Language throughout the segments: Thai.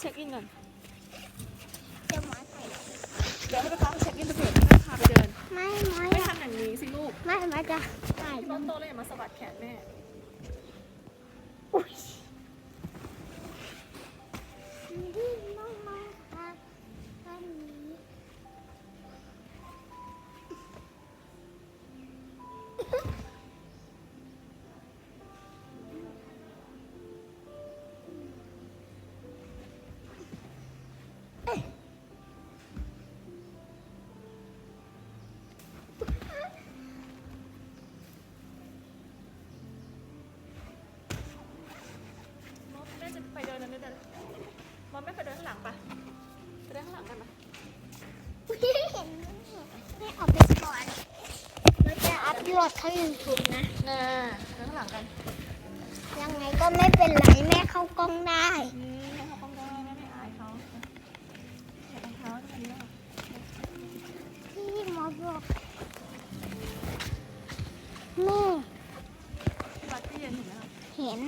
เช็คอินก่อนเดี๋ยวหมอใส่เดี๋ยวให้ป้าเขาเช็คอินไปเถอะแม่พาไปเดิน ไม่ไม่ไม่ทำอย่างนี้สิลูก ไม่มาจะใส่พี่บอลโตเลยอย่ามาสะบัดแขนแม่ เข้ายูทูบนะน่าเดินข้างหลังกันยังไงก็ไม่เป็นไรแม่เข้ากล้องได้อืมแม่เขาต้องได้แม่ไม่อายเขาใส่รองเท้าตรงนี้แล้วที่หมอบอกแม่บัตรที่เย็นเห็นไหมคะเห็น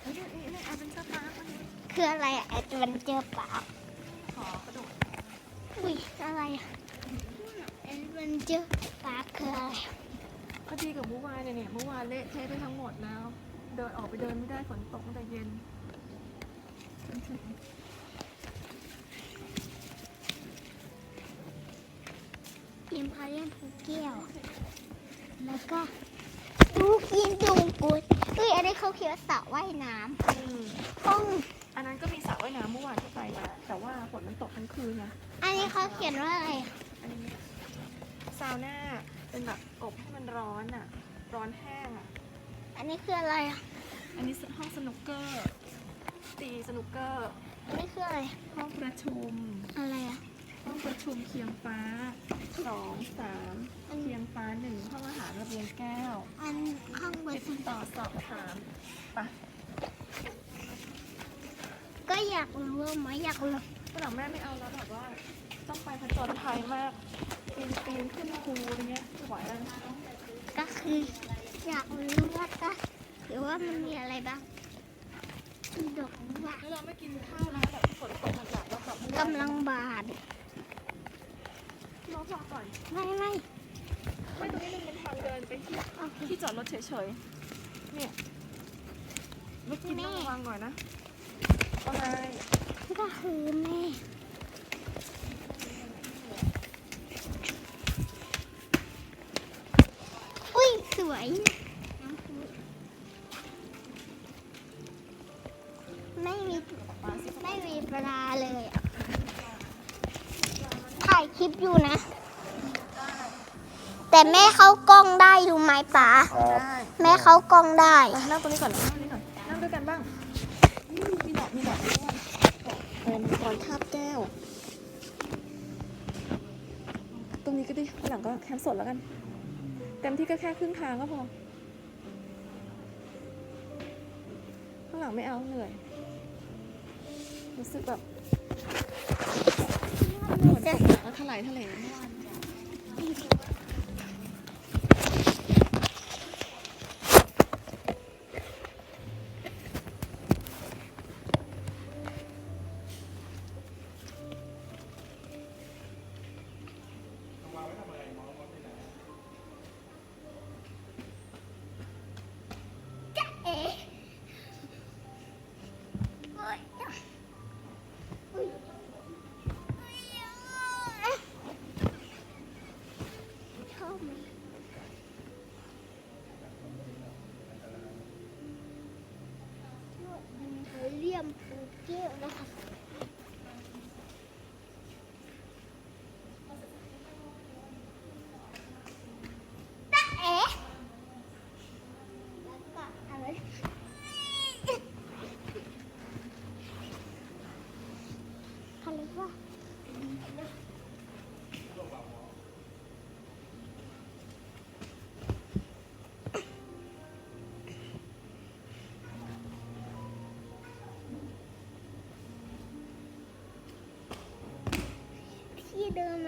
เฮ้ยนี่นี่เอาเป็นเสื้อผ้าคนนี้คืออะไรอะแอดเวนเจอร์เปล่าขอกระโดดอุ้ยอะไรอะ แอดเวนเจอร์ปาคืออะไรอะก็ดีกับเมื่อวานเนี่ยเนี่ยเมื่อวานเละเทะไปทั้งหมดแล้ว เดินออกไปเดินไม่ได้ฝนตกตั้งแต่เย็นจนถึงยิมพาเลียนภูเกี้ยว แล้วก็ดูกินดูกุดอุ้ยอันนี้เขาเขียนว่าสระว่ายน้อืมำห้องอันนั้นก็มีสระว่ายน้ำเมื่อวานที่ไปมาแต่ว่าฝนมันตกทั้งคืนนะอันนี้เขาเขียนว่าอะไรอะอันนี้ ซาวน่าเป็นแบบอบให้มันร้อนอะ ร้อนแห้งอะ อันนี้คืออะไรอะอันนี้ห้องสนุกเกอร์ตีสนุกเกอร์ อันนี้คืออะไร ห้องประชุม อะไรอะห้องประชุมเคียงฟ้าสองสามเคียงฟ้าหนึ่งห้องอาหารระเบียงแก้ว อันข้างบนติดต่อสอบถามไปะก็อยากรู้ว่าไหมอยากรู้ฝรั่งแม่ไม่เอาแล้วแบบว่าต้องไปผจญภัยมาก ปีนปีนขึ้นภูอะไรเงี้ยไม่ไหวแล้วก็คืออยากรู้ว่าก็หรือว่ามันมีอะไรบ้างดอกว่าแล้วเราไม่กินข้าวนะแบบฝนตกหนักๆแล้วแบบกำลังบาดน้องพอก่อนไม่ไม่ไม่ตรงนี้มันเป็นทางเดินไปที่โอเคที่จอดรถเฉยๆเนี่ยไม่กินต้องระวังหน่อยนะอะไรก็คือแม่อุ้ยส วยไม่มีไม่มีปลาเลยอะถ่ายคลิปอยู่นะ แต่แม่เข้ากล้องได้ดูไหมป๋าได้แม่เข้ากล้องได้ไปนั่งตรงนี้ก่อนนั่งตรงนี้ก่อนนั่งด้วยกันบ้างมีดอกมีดอกด้วยเออมีรอยคาบแก้ว ตรงนี้ก็ดีข้างหลังก็แคมป์สดแล้วกัน เต็มที่ก็แค่ครึ่งทางก็พอ ข้างหลังไม่เอาเหนื่อย รู้สึกแบบเหมือนตกหนักแล้วถลายทะเลเมื่อวาน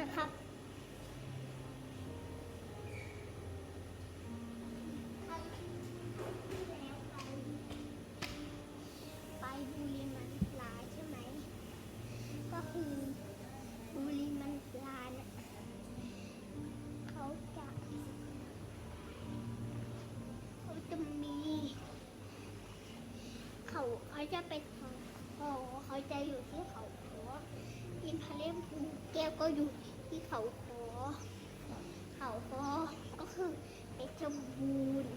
นะครับลาเขาจะเขาจะมีเขาเขาจะไปขอเขาจะอยู่ที่เขาหัวยินพาเล่มแก้วก็อยู่ เขาขอเขาคอก็คือเพชรบูรณ์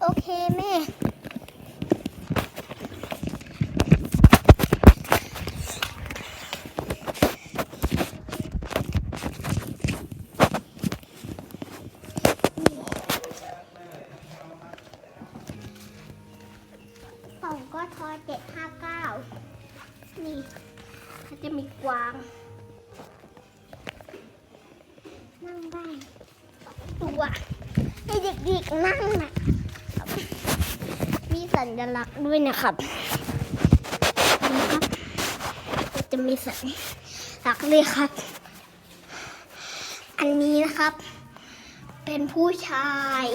โอเคแม่กล่องก็ทอเจ็ดห้าเก้านี่เขาจะมีกวาง นั่งได้ ตัวให้เด็กๆนั่งนะมีสัญลักษณ์ด้วยนะครับนะครับก็จะมีสัญลักษณ์เลยครับ อันนี้นะครับ เป็นผู้ชาย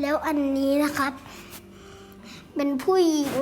แล้วอันนี้นะครับ เป็นผู้หญิง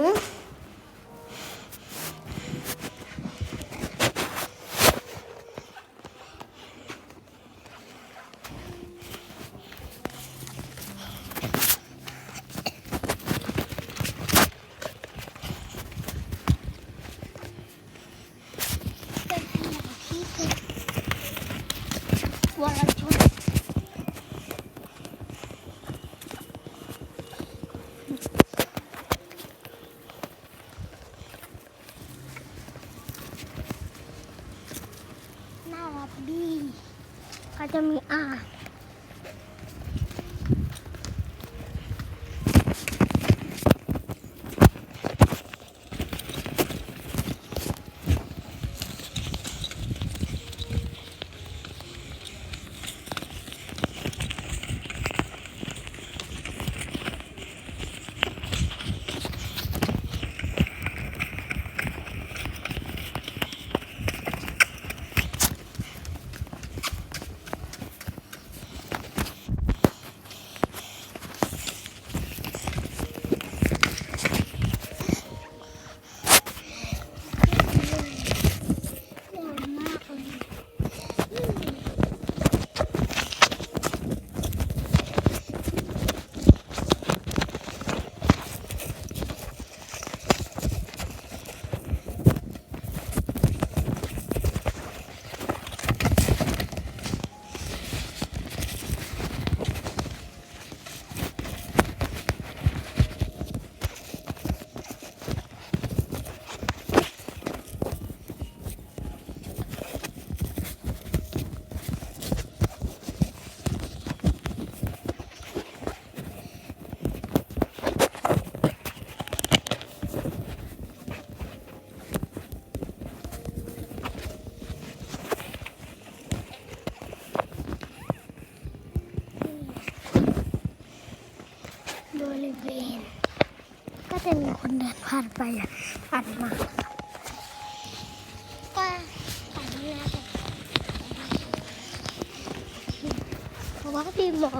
ะมีคนเดินผ่านไปผ่านมาก็ผ่านมาเพราะว่าพี่หมอ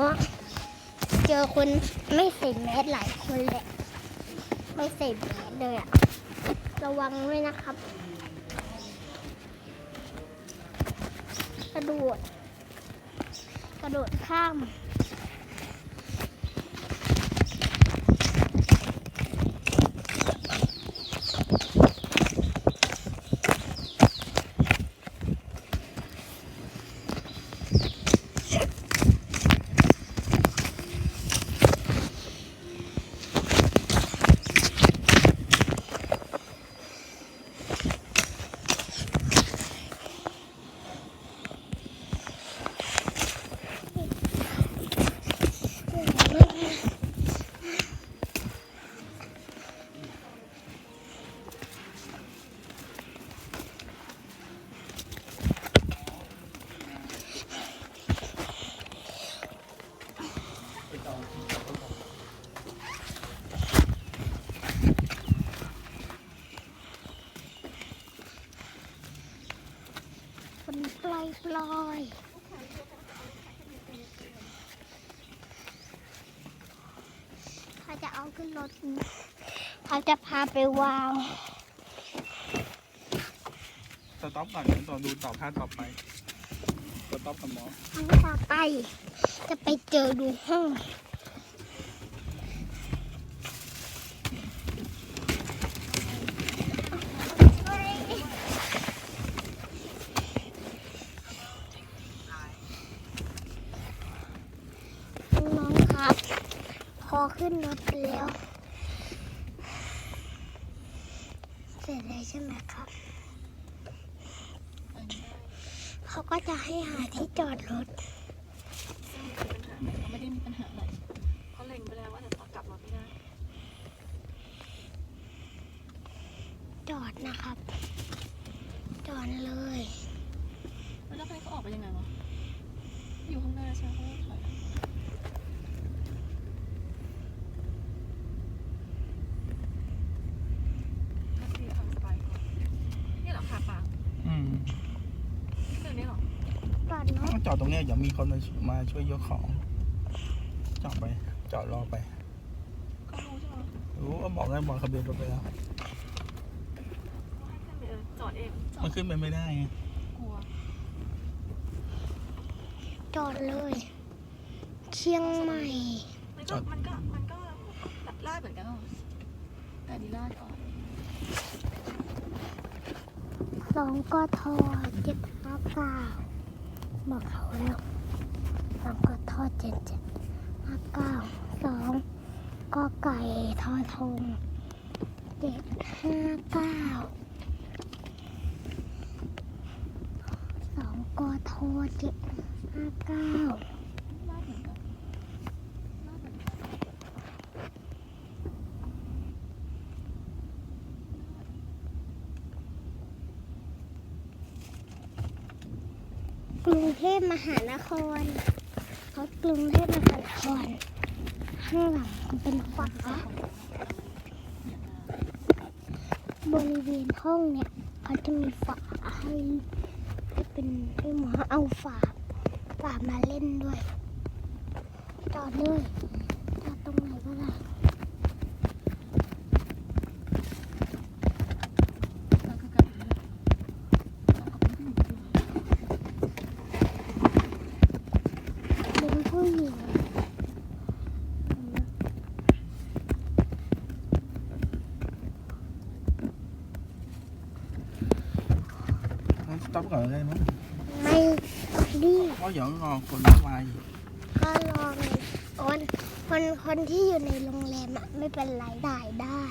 เจอคนไม่ใส่แมสหลายคนแหละไม่ใส่แมสเลยอะระวังด้วยนะครับ กระโดด กระโดดข้าม ขาจะเอาขึ้นรถเขาจะพาไปวางสต็อปก่อนเดี๋ยวต่อดูต่อภาพต่อไปสต็อปกับหมอ ครั้งต่อไป จะไปเจอดูห้อง น้องๆครับ พอขึ้นรถไปแล้ว เสร็จแล้วใช่ไหมครับ เขาก็จะให้หาที่จอดรถไม่ได้มีปัญหาอะไรเขาเล็งไปแล้วว่าจะกลับรถไม่ได้ จอดนะครับ จอดเลย แล้วคันนี้เขาออกไปยังไงวะอยู่ข้างหน้าใช่ไหมเขาถอยก็คือทำสบายก่อนนี่เหรอคาปาง อืม เรื่องนี้เหรอ จ อดรถจอดตรงเนี้ยเดี๋ยวมีคนมามาช่วยยกของจอดไปจอดรอไปเขารู้ใช่ไหมรู้ว่าบอกแล้วบอกทะเบียนรถไปแล้วเขาให้ขึ้นไปเออจอดเองจอมัดนขึ้นไปไม่ได้ไงกลัวจอดเลย เชียงใหม่ มันก็มันก็มันก็ลาดเหมือนกันเหรอแต่ดีลาดก่อนสองกทเจ็ดห้าเก้า บอกเขาแล้วสองกทอดเจ็ดเจ็ดห้าเก้าสองก็ไก่ทอทงเจ็ดห้าเก้าสองกทอเจ็ดห้าเก้าดเหมือนกันลาดเหมือนกัน ก รุงเทพมหานครเขากรุงเทพมหานครข้างหลังเป็นฝาบริเวณห้องเนี่ยเขาจะมีฝาให้ให้เป็นให้หมอเอาฝาฝามาเล่นด้วย ต่อเลยอดตรงไหนก็ได้ แล้วก็กลับมาแล้วเอาไปที่หนึ่งตัว เป็นผู้หญิง งั้นสต็อปก่อนได้ไหมไม่รีบเพราะเดี๋ยวรอคนมามาอีกก็ลองคนคนคนที่อยู่ในโรงแรมอะไม่เป็นไรได้ได้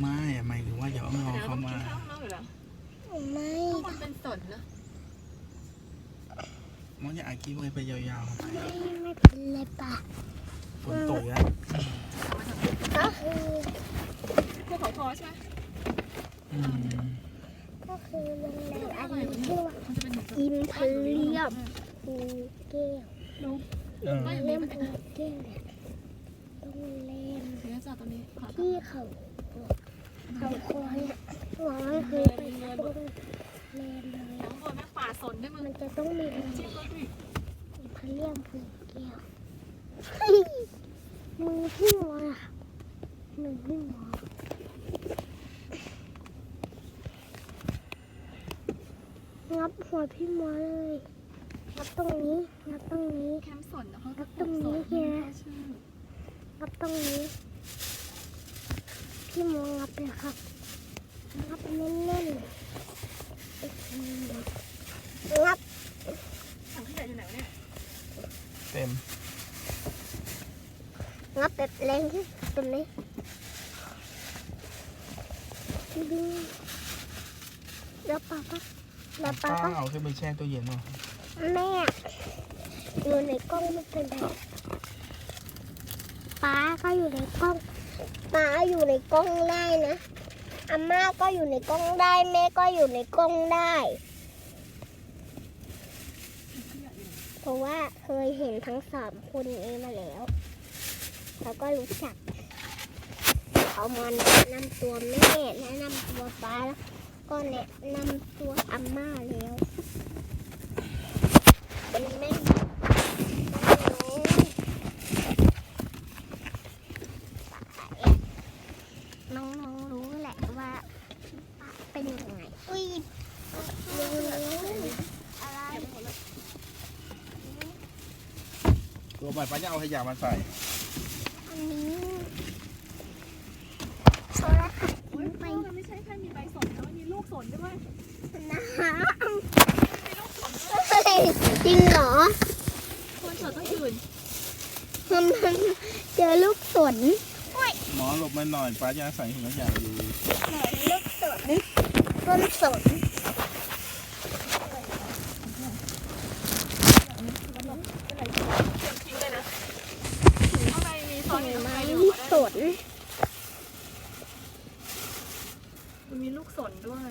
ไม่อะหมายถึงว่าเดี๋ยวรอเดี๋ยวเขาต้องกิมานข้าวข้างนอกอยู่แล้วไม่ข้างบนเป็นสนนะมันจะอาคลิปไว้ไปยาวๆไปไม่ไม่เป็นไรปะฝนตกแล้วก็คือภูเขาทอใช่ไหมอืม ก็คือโรงแรมอันนี้ชื่อว่าอิมพาเรียมภูเก็ตรู้เออเรีเรียมภูเก็ตโรงแรมเดี๋ยวจอดตรงนี้ขอที่เขาเขาคอยหวังไม่เคยไปโรงแรมเลยมันจะต้องมีอิมพาเรียมภูเก้วมือพี่มออะมือพี่มอ งับหัวพี่หมอเลยงับตรงนี้งับตรงนี้แคมป์สนเขาแล้วตรงนี้เฮียชื่องับตรงนี้ พี่หมองับเลยครับงับแน่นๆงับถังขยะอยู่ไหนวะเนี่ยเต็มงับแบบแรงที่สุดเลยดึงแล้วปาปะแล้ว ปาป้าปะเอาขึ้นไปแช่ตู้เย็นเนาะแม่อยู่ในกล้องไม่เป็นไรป้าก็อยู่ในกล้องป้าอยู่ในกล้องได้นะอาม่าก็อยู่ในกล้องได้แม่ก็อยู่ในกล้องได้ เพราะว่าเคยเห็นทั้งสามคนนี้มาแล้วแล้วก็รู้จักเขามาแนะนำตัวแม่แนะนำตัวป้าแล้ว ก็แนะนำตัวอาม่าแล้วเป็นแม่น้องน้องๆรู้แหละว่าป้าเป็นยังไงอุ้ยรู้อะไรตัวใหม่ป้าจะเอาขยะมาใส่ อันนี้โซลาร์ โอ้ยพ่อมันไม่ใช่แค่มีใบสนนะมันมีลูกสนด้วย น้ำจริงเหรอ คนสนต้องอื่น มันมัน เจอลูกสนหมอหลบมาหน่อยป้าจะใส่ถุงขยะอยู่ลูกสนต้นสนทิ้งเลยนะถุงข้างในมีซต้อนนอยู่ข้างไม้ในลูกสนมันมีลูกสนด้วย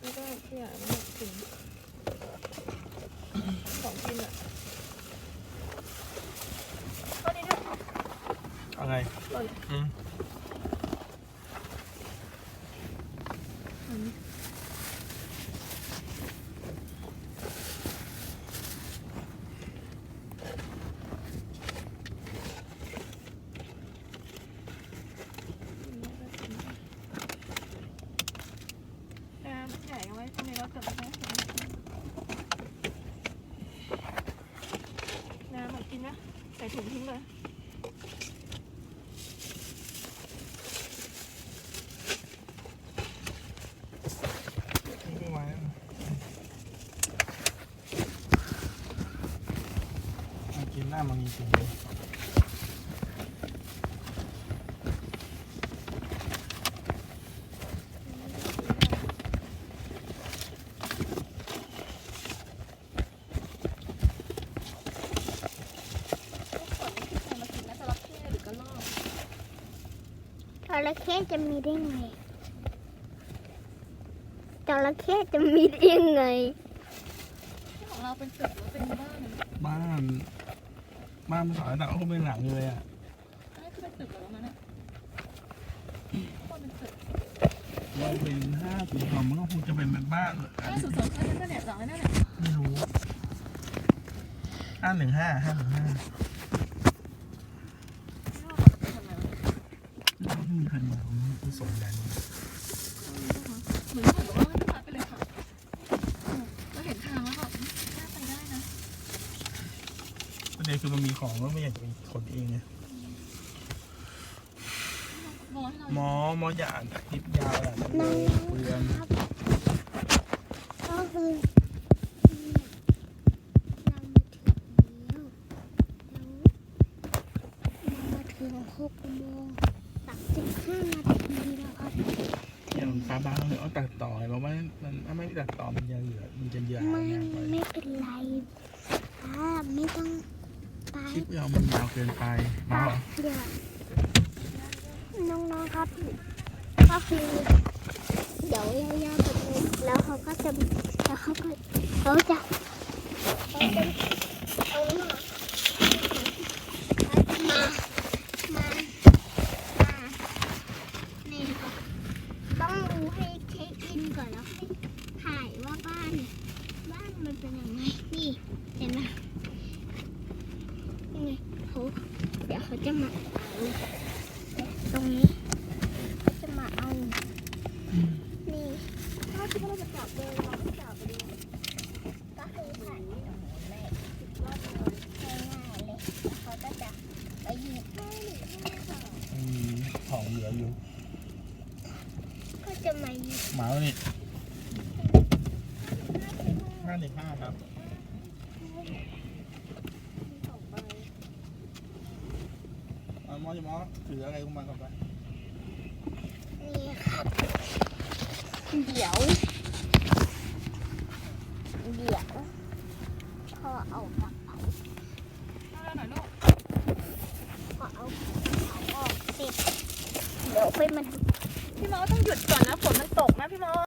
แล้วก็ขยะมันถุงของกินอะตอนนี้ด้วย เอาไง หล่น อืม น้ำใหญ่เอาไว้ทำไมเราเกิดไม่ได้น้ำมันกินนะใส่ถุงทิ้งเลย ไม่ไหวแล้วเอากินหน้ามันมีถุงเลย จระเข้จะมีได้ไงจระเข้จะมีได้ยังไง ของเราเป็นตึกหรือเป็นบ้าน บ้าน บ้านมันสอยแต่เขาเป็นหลังเลยอะอันนี้คือเป็นตึกเหรอมันอะก็เป็นตึกมันเป็นห้าสีทองมันก็คงจะเป็นแบบบ้านห้าศูนย์สองชั้นนั่นเนี่ยหลังนั่นเนี่ยไม่รู้ห้าหนึ่งห้าห้าหนึ่งห้าทำไมวะไม่มีใครมาไม่ส่งแรงเหมือนกับว่าไม่ผ่านไปเลยค่ะเราเห็นทางแล้วแบบน่าไปได้นะ ประเด็น คือมันมีของแล้วไม่อยากจะไปขนเองไงมองให้เราหมอหมออย่าคิดยาวอะมันเปลือง ก็คือเรามาถึงหกโมงสามสิบห้านาทีแล้วครับ อย่างฟ้าบ้านเลยเอาตัดต่อเพราะว่ามันถ้าไม่ตัดต่อมันจะเหลือมันจะยาว ไม่ มากไป ไม่เป็นไรป้าไม่ต้องไป คลิปเรามันยาวเกินไปหมอป้าอน้องๆครับ ก็คือเดี๋ยวยาวๆแบบนี้แล้วเขาก็จะแล้วเขาก็เขาจะเขาจะเอามามามา มา นี่ค่ะต้องดูให้เช็คอินก่อนแล้วค่อยถ่ายว่าบ้าน บ้านมันเป็นยังไง เขาเดี๋ยวเขาจะมาเอาตรงนี้เขาจะมาเอา นี่ ถ้าคิดว่าเราจะจับเลยเราไม่จับไปดู ก็คือผ่านตรงนี้แม่รอบเลยง่ายๆเลยเขาก็จะไปหยิบให้หรือให้เขา มีของ เหลืออยู่ก็จะมาหยิบหมาแล้วนี่ห้าหนึ่งห้าครับสองใบเอามอจะมอถืออะไรของมันก่อนไปนี่ครับ เดี๋ยว เดี๋ยวพอเอากระเป๋าเอาหน่อยลูก พอเอากระ เป๋าออกเสร็จเดี๋ยวค่อยมาดูพี่มอต้องหยุดก่อนนะฝนมันตกนะพี่มอ